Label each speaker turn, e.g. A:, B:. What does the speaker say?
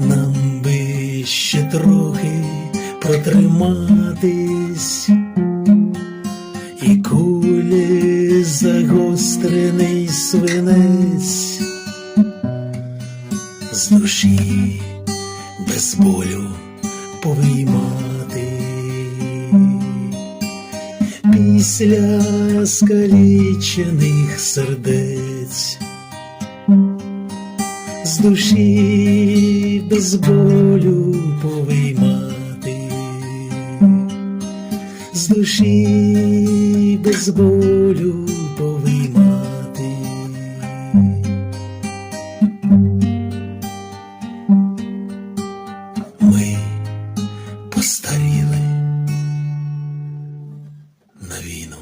A: нам би ще трохи протриматись, і кулі загострений свинець. З душі без болю повиймати. Після скалічених сердець. З душі без болю повиймати, з душі без болю повиймати. Ми постаріли на війну.